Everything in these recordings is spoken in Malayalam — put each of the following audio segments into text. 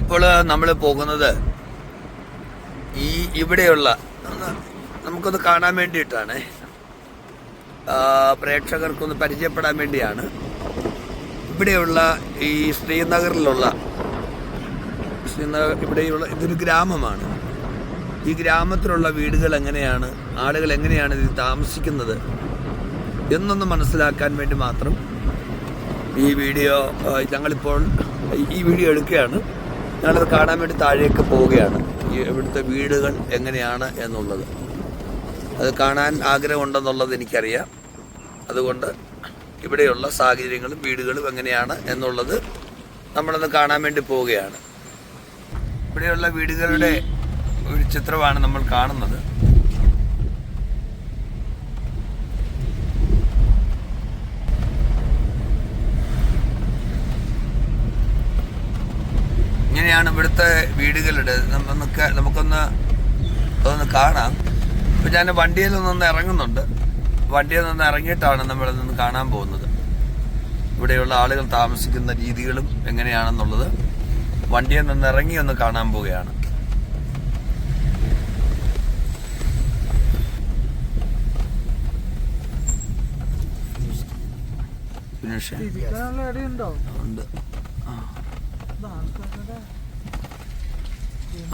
ഇപ്പോൾ നമ്മൾ പോകുന്നത് ഈ ഇവിടെയുള്ള നമുക്കൊന്ന് കാണാൻ വേണ്ടിയിട്ടാണ്. പ്രേക്ഷകർക്കൊന്ന് പരിചയപ്പെടാൻ വേണ്ടിയാണ്. ഇവിടെയുള്ള ഈ ശ്രീനഗറിലുള്ള ശ്രീനഗർ ഇവിടെയുള്ള ഇതൊരു ഗ്രാമമാണ്. ഈ ഗ്രാമത്തിലുള്ള വീടുകൾ എങ്ങനെയാണ് ആളുകൾ എങ്ങനെയാണ് ഇതിൽ താമസിക്കുന്നത് എന്നൊന്ന് മനസ്സിലാക്കാൻ വേണ്ടി മാത്രം ഈ വീഡിയോ ഞങ്ങളിപ്പോൾ ഈ വീഡിയോ എടുക്കുകയാണ്. ഞങ്ങളത് കാണാൻ വേണ്ടി താഴേക്ക് പോവുകയാണ്. ഇവിടുത്തെ വീടുകൾ എങ്ങനെയാണ് എന്നുള്ളത്. അത് കാണാൻ ആഗ്രഹമുണ്ടെന്നുള്ളത് എനിക്കറിയാം. അതുകൊണ്ട് ഇവിടെയുള്ള സാഹചര്യങ്ങളും വീടുകളും എങ്ങനെയാണ് എന്നുള്ളത് നമ്മളത് കാണാൻ വേണ്ടി പോവുകയാണ്. ഇവിടെയുള്ള വീടുകളുടെ ഒരു ചിത്രമാണ് നമ്മൾ കാണുന്നത്. ഇങ്ങനെയാണ് ഇവിടുത്തെ വീടുകളുടെ? നമുക്ക് നമുക്കൊന്ന് അതൊന്ന് കാണാം. ഇപ്പം ഞാൻ വണ്ടിയിൽ നിന്നൊന്ന് ഇറങ്ങുന്നുണ്ട്. വണ്ടിയിൽ നിന്ന് ഇറങ്ങിയിട്ടാണ് നമ്മൾ നിന്ന് കാണാൻ പോകുന്നത്. ഇവിടെയുള്ള ആളുകൾ താമസിക്കുന്ന രീതികളും എങ്ങനെയാണെന്നുള്ളത് വണ്ടിയിൽ നിന്ന് ഇറങ്ങി ഒന്ന് കാണാൻ പോവുകയാണ്. ഉണ്ട് ഇത് ആൾക്കാരുടെ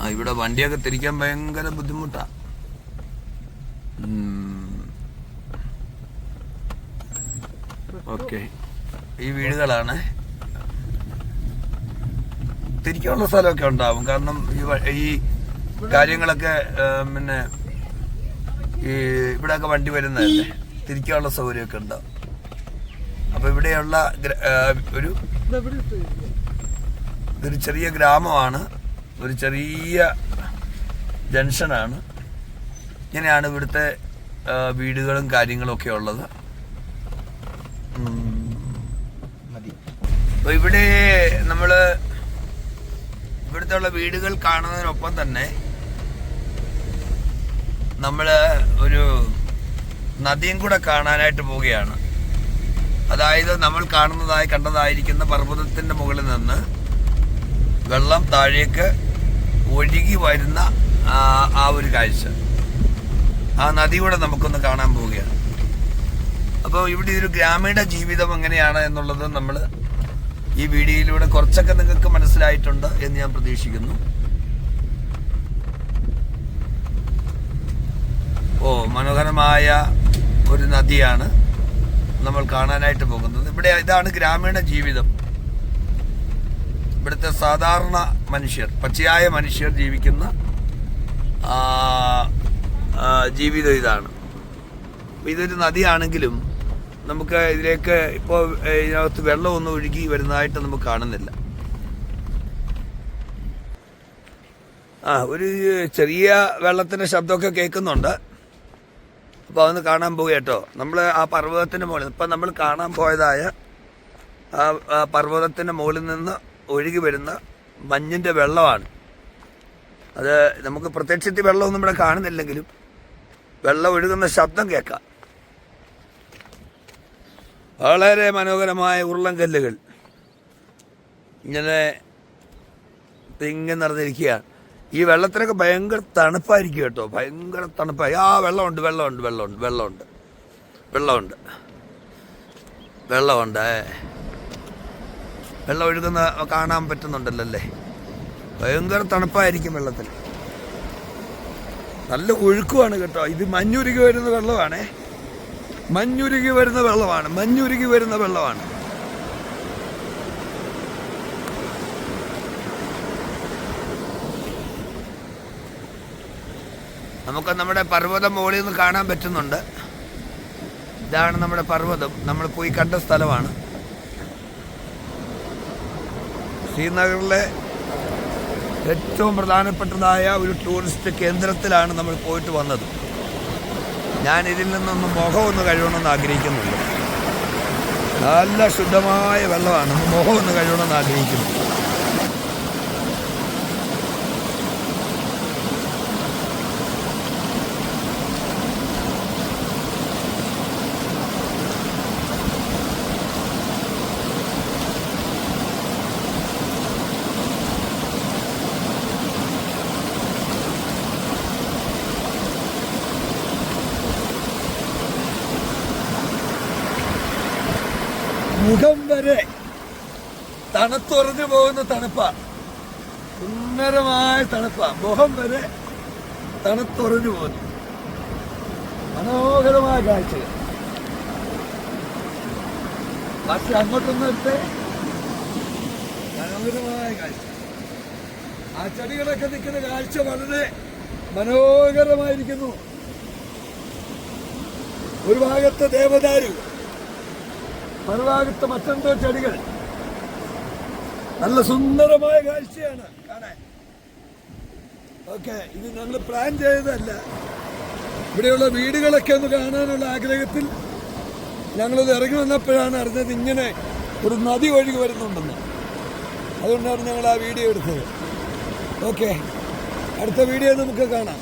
ആ ഇവിടെ വണ്ടിയൊക്കെ തിരിക്കാൻ ഭയങ്കര ബുദ്ധിമുട്ടാ. ഓക്കെ. ഈ വീടുകളാണ്. തിരിക്കാനുള്ള സ്ഥലമൊക്കെ ഉണ്ടാവും. കാരണം ഈ ഈ കാര്യങ്ങളൊക്കെ പിന്നെ ഈ ഇവിടെയൊക്കെ വണ്ടി വരുന്നതല്ലേ? തിരിക്കാനുള്ള സൗകര്യമൊക്കെ ഉണ്ടാവും അപ്പൊ ഇവിടെയുള്ള ഒരു? ഇതൊരു ചെറിയ ഗ്രാമമാണ്. ഒരു ചെറിയ ജംഗ്ഷനാണ്. ഇങ്ങനെയാണ് ഇവിടുത്തെ വീടുകളും കാര്യങ്ങളും ഒക്കെ ഉള്ളത്. അപ്പോൾ അപ്പൊ ഇവിടെ നമ്മൾ ഇവിടുത്തെ ഉള്ള വീടുകൾ കാണുന്നതിനൊപ്പം തന്നെ നമ്മൾ ഒരു നദിയും കൂടെ കാണാനായിട്ട് പോവുകയാണ്. അതായത് നമ്മൾ കാണുന്നതായി കണ്ടതായിരിക്കുന്ന പർവതത്തിന്റെ മുകളിൽ നിന്ന് വെള്ളം താഴേക്ക് ഒഴുകി വരുന്ന ആ ഒരു കാഴ്ച. ആ നദി കൂടെ നമുക്കൊന്ന് കാണാൻ പോവുകയാണ്. അപ്പോൾ ഇവിടെ ഒരു ഗ്രാമീണ ജീവിതം എങ്ങനെയാണ് എന്നുള്ളത് നമ്മൾ ഈ വീഡിയോയിലൂടെ കുറച്ചൊക്കെ നിങ്ങൾക്ക് മനസ്സിലായിട്ടുണ്ട് എന്ന് ഞാൻ പ്രതീക്ഷിക്കുന്നു. ഓ മനോഹരമായ ഒരു നദിയാണ് നമ്മൾ കാണാനായിട്ട് പോകുന്നത്. ഇവിടെ ഇതാണ് ഗ്രാമീണ ജീവിതം. ഇവിടുത്തെ സാധാരണ മനുഷ്യർ പച്ചയായ മനുഷ്യർ ജീവിക്കുന്ന ജീവിതം ഇതാണ്. ഇതൊരു നദിയാണെങ്കിലും നമുക്ക് ഇതിലേക്ക് ഇപ്പോൾ ഇതിനകത്ത് വെള്ളമൊന്നും ഒഴുകി വരുന്നതായിട്ട് നമുക്ക് കാണുന്നില്ല. ആ ഒരു ചെറിയ വെള്ളത്തിന്റെ ശബ്ദമൊക്കെ കേൾക്കുന്നുണ്ട്. അപ്പോൾ അതൊന്ന് കാണാൻ പോകുക കേട്ടോ. നമ്മൾ ആ പർവതത്തിന്റെ മുകളിൽ ഇപ്പം നമ്മൾ കാണാൻ പോയതായ ആ പർവതത്തിന്റെ മുകളിൽ നിന്ന് ഒഴുകി വരുന്ന മഞ്ഞിന്റെ വെള്ളമാണ്. അത് നമുക്ക് പ്രത്യക്ഷത്തിൽ വെള്ളമൊന്നും ഇവിടെ കാണുന്നില്ലെങ്കിലും വെള്ളം ഒഴുകുന്ന ശബ്ദം കേൾക്കാം. വളരെ മനോഹരമായ ഉരുളൻകല്ലുകൾ ഇങ്ങനെ തിങ്ങി നിറഞ്ഞിരിക്കുകയാണ്. ഈ വെള്ളത്തിനൊക്കെ ഭയങ്കര തണുപ്പായിരിക്കും കേട്ടോ. ഭയങ്കര തണുപ്പായി ആ വെള്ളമുണ്ട് വെള്ളമുണ്ട് വെള്ളമുണ്ട് വെള്ളമുണ്ട് വെള്ളമുണ്ട് വെള്ളമുണ്ട്. വെള്ളം ഒഴുകുന്ന കാണാൻ പറ്റുന്നുണ്ടല്ലോ അല്ലേ ഭയങ്കര തണുപ്പായിരിക്കും വെള്ളത്തിൽ. നല്ല ഒഴുക്കുമാണ് കേട്ടോ. ഇത് മഞ്ഞുരുകി വരുന്ന വെള്ളമാണേ. മഞ്ഞുരുകി വരുന്ന വെള്ളമാണ്. മഞ്ഞുരുകി വരുന്ന വെള്ളമാണ്. നമുക്ക് നമ്മുടെ പർവതം മുകളിൽ നിന്ന് കാണാൻ പറ്റുന്നുണ്ട്. ഇതാണ് നമ്മുടെ പർവതം. നമ്മൾ പോയി കണ്ട സ്ഥലമാണ്. ശ്രീനഗറിലെ ഏറ്റവും പ്രധാനപ്പെട്ടതായ ഒരു ടൂറിസ്റ്റ് കേന്ദ്രത്തിലാണ് നമ്മൾ പോയിട്ട് വന്നത്. ഞാൻ ഇതിൽ നിന്നൊന്നും മുഖമൊന്ന് കഴിയണമെന്ന് ആഗ്രഹിക്കുന്നുണ്ട് നല്ല ശുദ്ധമായ വെള്ളമാണ്. മുഖമൊന്ന് കഴിയണമെന്ന് ആഗ്രഹിക്കുന്നു. മുഖം വരെ തണുത്തുറഞ്ഞു പോകുന്ന തണുപ്പ. സുന്ദരമായ തണുപ്പ. മുഖം വരെ തണുത്തുറഞ്ഞു പോകുന്നു. മനോഹരമായ കാഴ്ചകൾ. പക്ഷെ അങ്ങോട്ടൊന്നും എത്തേ മനോഹരമായ കാഴ്ച. ആ ചെടികളൊക്കെ നിൽക്കുന്ന കാഴ്ച വളരെ മനോഹരമായിരിക്കുന്നു. ഒരു ഭാഗത്ത് ദേവദാരു മറുഭാഗത്ത് മറ്റെന്തോ ചെടികൾ. നല്ല സുന്ദരമായ കാഴ്ചയാണ് കാണാൻ. ഓക്കെ ഇത് ഞങ്ങൾ പ്ലാൻ ചെയ്തതല്ല. ഇവിടെയുള്ള വീടുകളൊക്കെ ഒന്ന് കാണാനുള്ള ആഗ്രഹത്തിൽ ഞങ്ങളത് ഇറങ്ങി വന്നപ്പോഴാണ് അറിഞ്ഞത് ഇങ്ങനെ ഒരു നദി ഒഴുകി വരുന്നുണ്ടെന്ന്. അതുകൊണ്ടാണ് ഞങ്ങൾ ആ വീഡിയോ എടുത്തത്. ഓക്കെ അടുത്ത വീഡിയോ നമുക്ക് കാണാം.